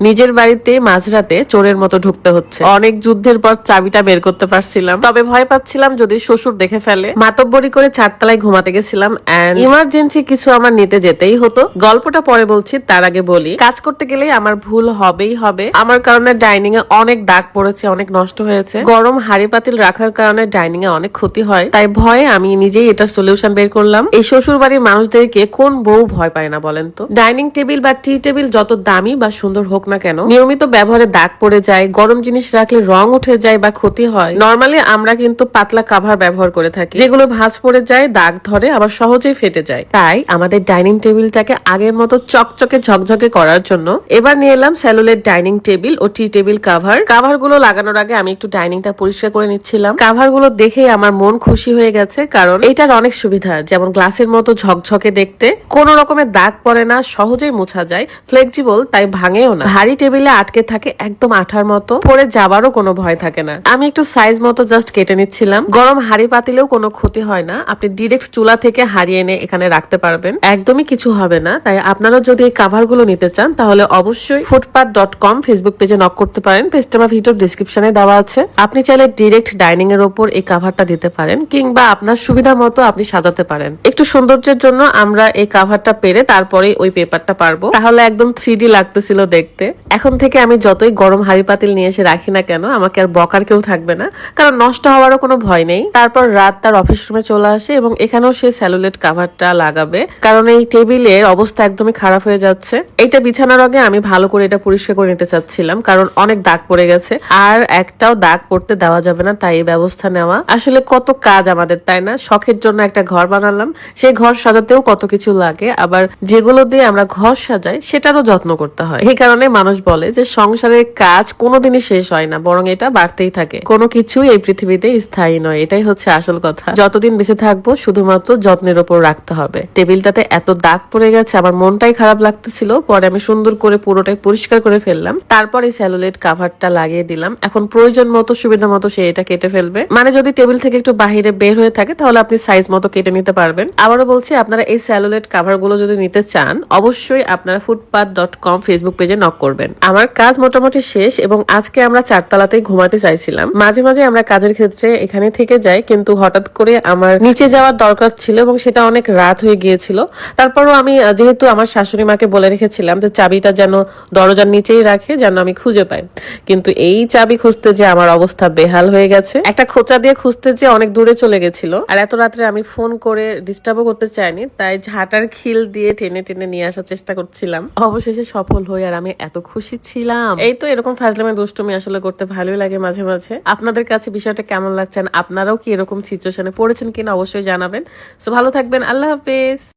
নিজের বাড়িতে মাঝরাতে চোরের মতো ঢুকতে হচ্ছে। অনেক যুদ্ধের পর চাবিটা বের করতে পারছিলাম। তবে ভয় পাচ্ছিলাম যদি শ্বশুর দেখে ফেলে। মাতব্বরি করে চারতলায় ঘুমাতে গেছিলাম ইমার্জেন্সি কিছু আমার নিতে যেতেই হতো। গল্পটা পরে বলছি, তার আগে বলি, কাজ করতে গেলেই আমার ভুল হবেই হবে। আমার কারণে ডাইনিং এ অনেক দাগ পড়েছে, অনেক নষ্ট হয়েছে। গরম হাড়ি পাতিল রাখার কারণে ডাইনিং এ অনেক ক্ষতি হয়। তাই ভয়ে আমি নিজেই এটার সলিউশন বের করলাম। এই শ্বশুর বাড়ির মানুষদেরকে কোন বউ ভয় পায় না বলেন তো? ডাইনিং টেবিল বা টি টেবিল যত দামি বা সুন্দর হোক না কেন? নিয়মিত ব্যবহারে দাগ পড়ে যায়, গরম জিনিস রাখলে রং উঠে যায় বা ক্ষতি হয়। নর্মালি আমরা কিন্তু পাতলা কাভার ব্যবহার করে থাকি। যেগুলো ভাঁজ পড়ে যায়, দাগ ধরে আবার সহজেই ফেটে যায়। তাই আমাদের ডাইনিং টেবিলটাকে আগের মতো চকচকে ঝকঝকে করার জন্য এবার নিয়ে এলাম স্যালুলের ডাইনিং টেবিল ও টি টেবিল কাভার। কাভারগুলো লাগানোর আগে আমি একটু ডাইনিংটা পরিষ্কার করে নিচ্ছিলাম। কাভারগুলো দেখে আমার মন খুশি হয়ে গেছে, কারণ এটার অনেক সুবিধা, যেমন গ্লাসের মতো ঝকঝকে দেখতে। কোনো রকমের দাগ পড়ে না, সহজেই মোছা যায় ফ্লেক্সিবল তাই ভাঙেও না। ভারী টেবিলে আটকে থাকে একদম আঠার মতো। পরে যাবারও কোনো ভয় থাকে না। আমি একটু সাইজ মতো জাস্ট কেটে নিচ্ছিলাম। গরম হাড়ি পাতিলেও কোনো ক্ষতি হয় না। আপনি ডিরেক্ট চুলা থেকে হারিয়ে এনে এখানে রাখতে পারবেন। একদমই কিছু হবে না। তাই আপনারা যদি এই কাভারগুলো নিতে চান, তাহলে অবশ্যই ফুটপাথ ডট কম ফেসবুক পেজে নক করতে পারেন। পেজটা আমার ভিডিওর ডিসক্রিপশনে দেওয়া আছে। আপনি চাইলে ডিরেক্ট ডাইনিং এর ওপর এই কাভারটা দিতে পারেন, কিংবা আপনার সুবিধা মতো আপনি সাজাতে পারেন। একটু সৌন্দর্যের জন্য আমরা এই কাভারটা পেরে তারপরে ওই পেপারটা পারব। তাহলে একদম থ্রি লাগতেছিল দেখতে। এখন থেকে আমি যতই গরম হাড়ি পাতিল নিয়ে এসে রাখি না কেন, আমাকে আর বকার কেউ থাকবে না। কারণ নষ্ট হওয়ারও কোনো ভয় নেই। তারপর রাত তার অফিস রুমে চলে আসে এবং এখানেও সে স্যালুলেট কাভারটা লাগাবে। কারণ এই টেবিলের অবস্থা একদমই খারাপ হয়ে যাচ্ছে। এইটা বিছানার আগে আমি ভালো করে এটা পরিষ্কার করে নিতে চাচ্ছিলাম, কারণ অনেক দাগ পড়ে গেছে। আর একটাও দাগ পড়তে দেওয়া যাবে না, তাই ব্যবস্থা নেওয়া। আসলে কত কাজ আমাদের, তাই না? শখের জন্য একটা ঘর বানালাম। সেই ঘর সাজাতেও কত কিছু লাগে। আবার যেগুলো দিয়ে আমরা ঘর সাজাই, সেটারও যত্ন করতে হয়। এই কারণে মানুষ বলে যে সংসারের কাজ কোনোদিনই শেষ হয় না, বরং এটা বাড়তেই থাকে। কোনো কিছুই এই পৃথিবীতে স্থায়ী নয়, এটাই হচ্ছে আসল কথা। যতদিন বেঁচে থাকব, শুধুমাত্র যত্নের উপর রাখতে হবে। টেবিলটাতে এত দাগ পড়ে গেছে, আমার মনটাই খারাপ লাগতেছিল। পরে আমি সুন্দর করে পুরোটাই পরিষ্কার করে ফেললাম। তারপর এই স্যালুলেট কাভারটা লাগিয়ে দিলাম। এখন প্রয়োজন মতো, সুবিধা মতো সে এটা কেটে ফেলবে। মানে যদি টেবিল থেকে একটু বাহিরে বের হয়ে থাকে, তাহলে আপনি সাইজ মতো কেটে নিতে পারবেন। আবারও বলছি, আপনারা এই স্যালুলেট কাভারগুলো যদি নিতে চান, অবশ্যই আপনারা ফুটপাথ ডট কম ফেসবুক পেজে নক করবেন। আমার কাজ মোটামুটি শেষ এবং আজকে আমরা চারতলাতেই ঘুমাতে চাইছিলাম। মাঝে মাঝে আমরা কাজের ক্ষেত্রে এখানে থেকে যাই, কিন্তু হঠাৎ করে আমার নিচে যাওয়ার দরকার ছিল এবং সেটা অনেক রাত হয়ে গিয়েছিল। তারপরও আমি যেহেতু আমার শাশুড়ি মাকে বলে রেখেছিলাম যে চাবিটা যেন দরজার নিচেই রাখে, যেন আমি খুঁজে পাই। কিন্তু এই চাবি খুঁজতে যে আমার অবস্থা বেহাল হয়ে গেছে। একটা খোঁচা দিয়ে খুঁজতে যে অনেক দূরে চলে গেছিল। আর এত রাত্রে আমি ফোন করে ডিস্টার্বও করতে চাইনি, তাই ঝাঁটার খিল দিয়ে টেনে টেনে নিয়ে আসার চেষ্টা করছিলাম। অবশেষে সফল হই আর আমি এত খুশি ছিলাম। এই তো এরকম ফাজলামে দুষ্টুমি আসলে করতে ভালোই লাগে মাঝে মাঝে। আপনাদের কাছে বিষয়টা কেমন লাগছে? আপনারাও কি এরকম সিচুয়েশনে পড়েছেন কিনা অবশ্যই জানাবেন। সো ভালো থাকবেন। আল্লাহ হাফেজ।